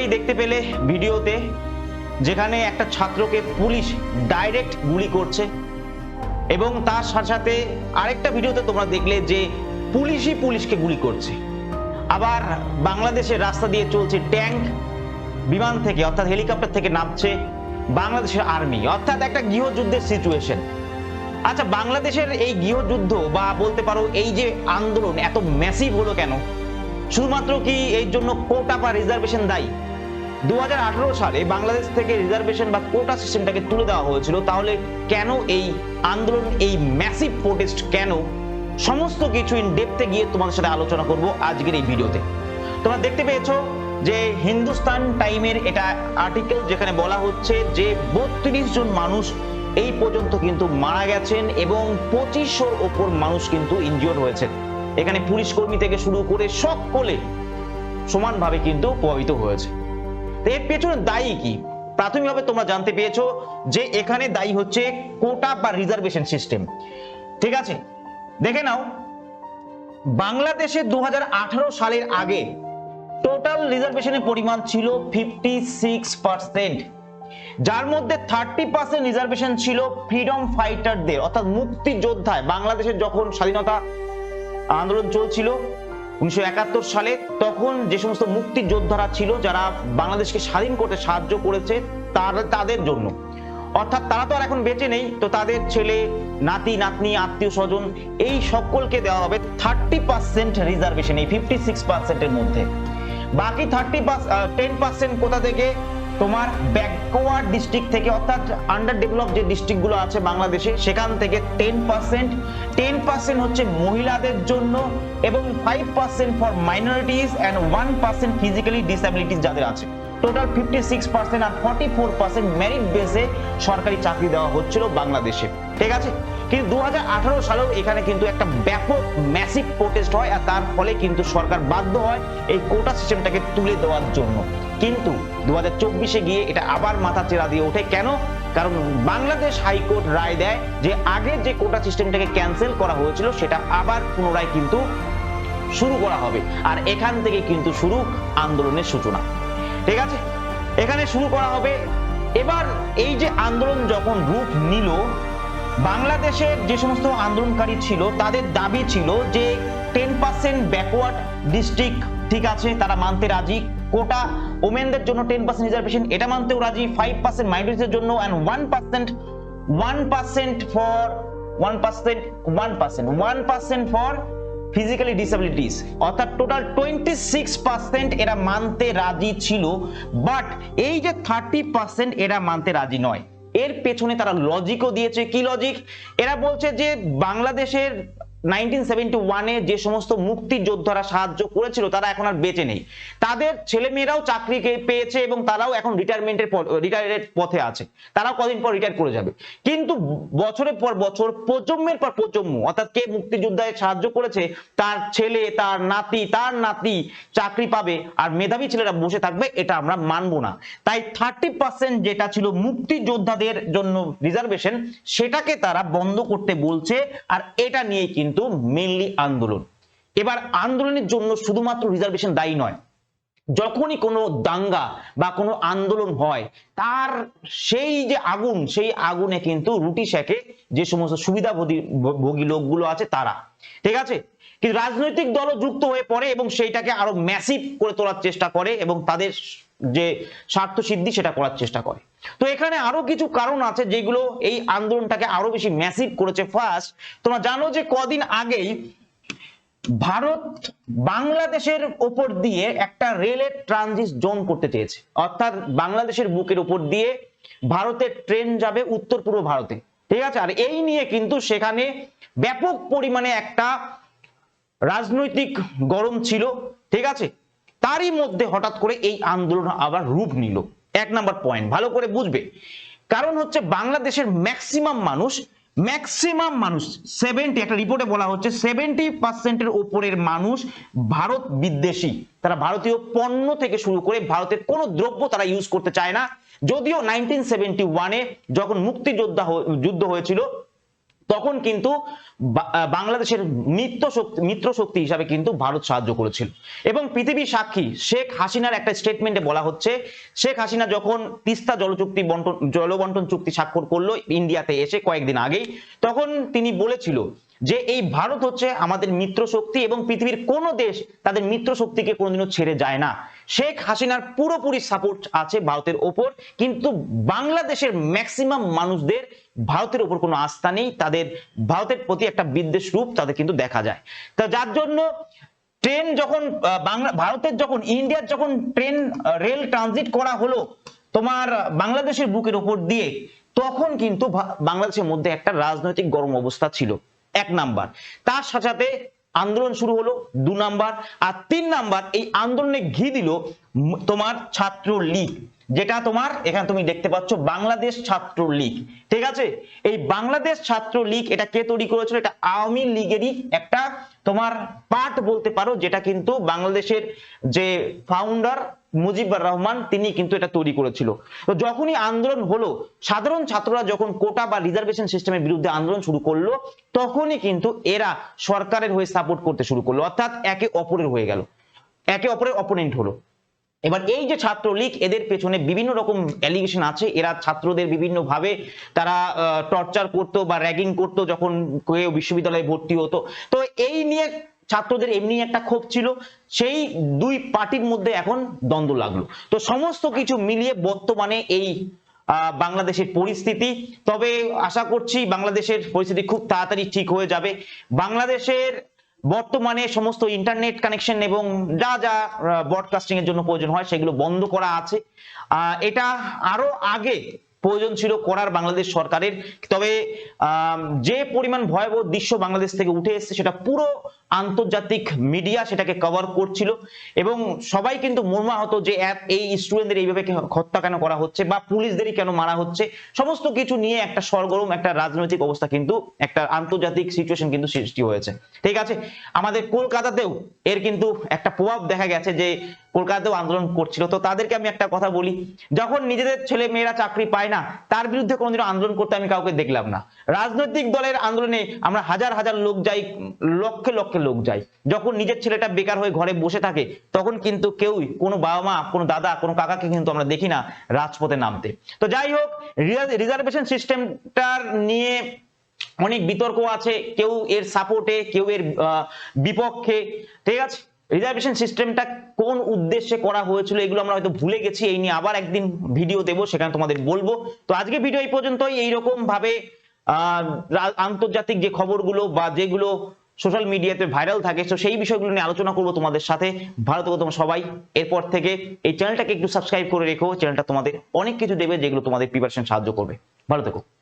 আগেই দেখতে পেলে ভিডিওতে, যেখানে একটা ছাত্রকে পুলিশ ডাইরেক্ট গুলি করছে। এবং তার সাথে সাথে আরেকটা ভিডিওতে তোমরা দেখলে যে পুলিশই পুলিশকে গুলি করছে। আবার বাংলাদেশের রাস্তা দিয়ে চলছে ট্যাঙ্ক বিমান থেকে, অর্থাৎ হেলিকপ্টার থেকে নামছে বাংলাদেশের আর্মি। অর্থাৎ একটা গৃহযুদ্ধের সিচুয়েশন আচ্ছা বাংলাদেশের এই গৃহযুদ্ধ বা বলতে পারো এই যে আন্দোলন এত ম্যাসিভ হলো কেন? শুধুমাত্র কি এই জন্য কোটা বা রিজার্ভেশন দায়ী? দু হাজার আঠারো সালে বাংলাদেশ থেকে রিজার্ভেশন বা কোটা সিস্টেমটাকে তুলে দেওয়া হয়েছিল। তাহলে কেন এই আন্দোলন, এই ম্যাসিভ প্রোটেস্ট কেন? সমস্ত কিছু ইন ডেপথে গিয়ে তোমাদের সাথে আলোচনা করব আজকের এই ভিডিওতে। তোমরা দেখতে পেয়েছ যে হিন্দুস্তান টাইমের এটা আর্টিকেল যেখানে বলা হচ্ছে যে বত্রিশ জন মানুষ এই পর্যন্ত কিন্তু মারা গেছেন এবং পঁচিশশোর ওপর মানুষ কিন্তু ইনজিওর হয়েছেন। এখানে পুলিশ কর্মী থেকে শুরু করে সকলে সমানভাবে কিন্তু প্রভাবিত হয়েছে। এর পেছনে দায়ী কি? প্রাথমিকভাবে তোমরা জানতে পেরেছ যে এখানে দায়ী হচ্ছে কোটা বা রিজার্ভেশন সিস্টেম ঠিক আছে? দেখে নাও। বাংলাদেশে দু সালের আগে টোটাল রিজার্ভেশনের পরিমাণ ছিল ফিফটি সিক্স যার মধ্যে থার্টি পার্সেন্ট রিজার্ভেশন ছিল ফ্রিডম ফাইটারদের অর্থাৎ মুক্তিযোদ্ধায়। বাংলাদেশের যখন স্বাধীনতা আন্দোলন চলছিল উনিশশো একাত্তর সালে তখন যে সমস্ত মুক্তিযোদ্ধারা ছিল, যারা বাংলাদেশকে স্বাধীন করতে সাহায্য করেছে, তার, তাদের জন্য। অর্থাৎ তারা তো আর এখন বেঁচে নেই, তো তাদের ছেলে, নাতি, নাতনি, আত্মীয় স্বজন, এই সকলকে দেওয়া হবে থার্টি পার্সেন্ট রিজার্ভেশন, এই ফিফটি সিক্স পার্সেন্টের মধ্যে। বাকি থার্টি টেন পার্সেন্ট কোথা থেকে তোমার ব্যাকওয়ার্ড ডিস্ট্রিক্ট থেকে অর্থাৎ আন্ডার ডেভেলপ যে ডিস্ট্রিক্টগুলো আছে বাংলাদেশে, সেখান থেকে টেন পার্সেন্ট টেন পার্সেন্ট হচ্ছে মহিলাদের জন্য এবং five percent for minorities and one percent physically disabilities যাদের আছে। টোটাল ফিফটি সিক্স পার্সেন্ট আর ফর্টি ফোর পার্সেন্ট মেরিট বেসে সরকারি চাকরি দেওয়া হচ্ছিল বাংলাদেশে। ঠিক আছে? কিন্তু দু হাজার আঠারো সালেও এখানে কিন্তু একটা ব্যাপক ম্যাসিভ প্রোটেস্ট হয় আর তার ফলে কিন্তু সরকার বাধ্য হয় এই কোটা সিস্টেমটাকে তুলে দেওয়ার জন্য। কিন্তু দু হাজার চব্বিশে গিয়ে এটা আবার মাথা চেরা দিয়ে ওঠে। কেন? কারণ বাংলাদেশ হাইকোর্ট রায় দেয় যে আগে যে কোটা সিস্টেমটাকে ক্যান্সেল করা হয়েছিল, সেটা আবার পুনরায় কিন্তু শুরু করা হবে। আর এখান থেকে কিন্তু শুরু আন্দোলনের সূচনা। ঠিক আছে? এখানে শুরু করা হবে। এবার এই যে আন্দোলন যখন রূপ নিল, বাংলাদেশের যে সমস্ত আন্দোলনকারী ছিল, তাদের দাবি ছিল যে টেন পার্সেন্ট ব্যাকওয়ার্ড ডিস্ট্রিক্ট ঠিক আছে, তারা মানতে রাজি। কোটা ওমেনদের জন্য টেন পার্সেন্ট রিজার্ভেশন এটা মানতেও রাজি ফাইভ পার্সেন্ট মাইনরিটিসের জন্য and one percent one percent for one percent one percent one percent for physically disabilities অর্থাৎ টোটাল টোয়েন্টি সিক্স পার্সেন্ট এরা মানতে রাজি ছিল বাট এই যে থার্টি পার্সেন্ট এরা মানতে রাজি নয়, এর পেছনে তারা লজিকও দিয়েছে। কি লজিক এরা বলছে যে বাংলাদেশের নাইনটিন সেভেন্টি ওয়ানে যে সমস্ত মুক্তিযোদ্ধারা সাহায্য করেছিল, তারা এখন আর বেঁচে নেই। তাদের ছেলেমেয়েরাও চাকরি পেয়েছে এবং তারাও এখন রিটায়ারমেন্টের রিটায়ারের পথে আছে। তারাও কদিন পর রিটায়ার করে যাবে। কিন্তু বছরের পর বছর, প্রজন্মের পর প্রজন্ম, অর্থাৎ কে মুক্তিযোদ্ধায় সাহায্য করেছে, তার ছেলে, তার নাতি তার নাতি চাকরি পাবে আর মেধাবী ছেলেরা বসে থাকবে, এটা আমরা মানবো না। তাই থার্টি পার্সেন্ট যেটা ছিল মুক্তিযোদ্ধাদের জন্য রিজার্ভেশন সেটাকে তারা বন্ধ করতে বলছে আর এটা নিয়ে কিন্তু মেনলি আন্দোলন। এবার আন্দোলনের জন্য শুধুমাত্র রিজার্ভেশন দায়ী নয়, যখনই কোনো দাঙ্গা বা কোনো আন্দোলন হয়, তার সেই যে আগুন, সেই আগুনে কিন্তু রুটি সেকে যে সমস্ত সুবিধাভোগী ভোগী লোকগুলো আছে তারা। ঠিক আছে? কিন্তু রাজনৈতিক দলও যুক্ত হয়ে পড়ে এবং সেইটাকে আরও ম্যাসিভ করে তোলার চেষ্টা করে এবং তাদের যে স্বার্থ সিদ্ধি সেটা করার চেষ্টা করে। তো এখানে আরও কিছু কারণ আছে যেগুলো এই আন্দোলনটাকে আরও বেশি ম্যাসিভ করেছে। ফার্স্ট তোমরা জানো যে কদিন আগেই ভারত বাংলাদেশের ওপর দিয়ে একটা রেলের ট্রানজিট জোন করতে চেয়েছে। অর্থাৎ বাংলাদেশের বুকের উপর দিয়ে ভারতের ট্রেন যাবে উত্তর পূর্ব ভারতে। ঠিক আছে? আর এই নিয়ে কিন্তু সেখানে ব্যাপক পরিমাণে একটা রাজনৈতিক গরম ছিল। ঠিক আছে? তারই মধ্যে হঠাৎ করে এই আন্দোলন আবার রূপ নিল। এক নাম্বার পয়েন্ট ভালো করে বুঝবে। কারণ হচ্ছে বাংলাদেশের ম্যাক্সিমাম মানুষ ম্যাক্সিমাম মানুষ সেভেন্টি একটা রিপোর্টে বলা হচ্ছে সেভেন্টি পার্সেন্টের উপরের মানুষ ভারত বিদ্বেষী। তারা ভারতীয় পণ্য থেকে শুরু করে ভারতের কোনো দ্রব্য তারা ইউজ করতে চায় না। যদিও নাইনটিন সেভেন্টি ওয়ানে যখন মুক্তিযোদ্ধা যুদ্ধ হয়েছিল তখন কিন্তু বাংলাদেশের মিত্র শক্তি মিত্র শক্তি হিসাবে কিন্তু ভারত সাহায্য করেছিল। এবং পৃথিবীর সাক্ষী শেখ হাসিনার একটা স্টেটমেন্টে বলা হচ্ছে, শেখ হাসিনা যখন তিস্তা জলচুক্তি বন্টন, জলবন্টন চুক্তি স্বাক্ষর করল ইন্ডিয়াতে এসে কয়েকদিন আগেই, তখন তিনি বলেছিল যে এই ভারত হচ্ছে আমাদের মিত্র শক্তি এবং পৃথিবীর কোন দেশ তাদের মিত্র শক্তিকে কোনোদিনও ছেড়ে যায় না। শেখ হাসিনার পুরোপুরি সাপোর্ট আছে ভারতের ওপর, কিন্তু বাংলাদেশের ম্যাক্সিমাম মানুষদের ভারতের ওপর কোনো আস্থা নেই। তাদের, ভারতের প্রতি একটা বিদ্বেষ রূপ তাদের কিন্তু দেখা যায়। তা যার জন্য ট্রেন যখন বাংলা, ভারতের যখন, ইন্ডিয়ার যখন ট্রেন রেল ট্রানজিট করা হলো তোমার বাংলাদেশের বুকের উপর দিয়ে, তখন কিন্তু বাংলাদেশের মধ্যে একটা রাজনৈতিক গরম অবস্থা ছিল। এক নাম্বার। তার সাথে সাথে আন্দোলন শুরু হলো দু নাম্বার। আর তিন নাম্বার, এই আন্দোলনে ঘি দিল তোমার ছাত্র লীগ যেটা তোমার, এখানে তুমি দেখতে পাচ্ছ বাংলাদেশ ছাত্র লীগ ঠিক আছে? এই বাংলাদেশ ছাত্র লীগ এটা কে তৈরি করেছিল? এটা আওয়ামী লীগেরই একটা তোমার পার্ট বলতে পারো, যেটা কিন্তু বাংলাদেশের যে ফাউন্ডার মুজিবুর রহমান, তিনি কিন্তু এটা তৈরি করেছিল। তো যখনই আন্দোলন হলো, সাধারণ ছাত্ররা যখন কোটা বা রিজার্ভেশন সিস্টেমের বিরুদ্ধে আন্দোলন শুরু করল, তখনই কিন্তু এরা সরকারের হয়ে সাপোর্ট করতে শুরু করল। অর্থাৎ একে অপরের হয়ে গেল। একে অপরের অপোনেন্ট হলো। এবার এই যে ছাত্রলীগ, এদের পেছনে বিভিন্ন রকম অ্যালিগেশন আছে। এরা ছাত্রদের বিভিন্ন ভাবে তারা টর্চার করতো বা র্যাগিং করতো যখন কেউ বিশ্ববিদ্যালয়ে ভর্তি হতো। তো এই নিয়ে ছাত্রদের এমনি একটা ক্ষোভ ছিল। সেই দুই পার্টির মধ্যে এখন দ্বন্দ্ব লাগল। তো সমস্ত কিছু মিলিয়ে বর্তমানে এই বাংলাদেশের পরিস্থিতি। তবে আশা করছি বাংলাদেশের পরিস্থিতি খুব তাড়াতাড়ি ঠিক হয়ে যাবে। বাংলাদেশের বর্তমানে সমস্ত ইন্টারনেট কানেকশন এবং যা যা ব্রডকাস্টিং এর জন্য প্রয়োজন হয়, সেগুলো বন্ধ করা আছে। এটা আরও আগে প্রয়োজন ছিল করার বাংলাদেশ সরকারের। তবে যে পরিমাণ ভয়াবহ দৃশ্য বাংলাদেশ থেকে উঠে এসেছে, সেটা পুরো আন্তর্জাতিক মিডিয়া সেটাকে কভার করছিল এবং সবাই কিন্তু মর্মাহত যে এই স্টুডেন্টদের এইভাবে হত্যা কেন করা হচ্ছে বা পুলিশদেরই কেন মারা হচ্ছে, সমস্ত কিছু নিয়ে একটা সরগরম, একটা রাজনৈতিক অবস্থা কিন্তু একটা আন্তর্জাতিক সিচুয়েশন কিন্তু সৃষ্টি হয়েছে। ঠিক আছে? আমাদের কলকাতাতেও এর কিন্তু একটা প্রভাব দেখা গেছে যে কলকাতাতেও আন্দোলন করছিল। তো তাদেরকে আমি একটা কথা বলি, যখন নিজেদের ছেলে মেয়েরা চাকরি পায় না, তার বিরুদ্ধে কোনোদিনও আন্দোলন করতে আমি কাউকে দেখলাম না। রাজনৈতিক দলের আন্দোলনে আমরা হাজার হাজার লোক যাই, লক্ষে লক্ষে লোক যায়। যখন নিজের ছেলেটা বেকার হয়ে ঘরে বসে থাকে তখন কিন্তু কেউই কোনো বাবা মা কোনো দাদা কোনো কাকাকে কিন্তু আমরা দেখি না রাজপথে নামতে। তো যাই হোক রিজার্ভেশন সিস্টেমটার নিয়ে অনেক বিতর্ক আছে। কেউ এর সাপোর্টে কেউ এর বিপক্ষে। ঠিক আছে? রিজার্ভেশন সিস্টেমটা কোন উদ্দেশ্যে করা হয়েছিল এগুলো আমরা হয়তো ভুলে গেছি এই নিয়ে আবার একদিন ভিডিও দেবো সেখানে তোমাদের বলব। তো আজকে ভিডিও এই পর্যন্তই। এইরকম ভাবে আহ, আন্তর্জাতিক যে খবরগুলো বা যেগুলো সোশ্যাল মিডিয়াতে ভাইরাল থাকে, তো সেই বিষয়গুলো নিয়ে আলোচনা করব তোমাদের সাথে। ভালো থেকো তোমরা সবাই। এরপর থেকে এই চ্যানেলটাকে একটু সাবস্ক্রাইব করে রেখো। চ্যানেলটা তোমাদের অনেক কিছু দেবে, যেগুলো তোমাদের প্রিপারেশন সাহায্য করবে। ভালো থেকো।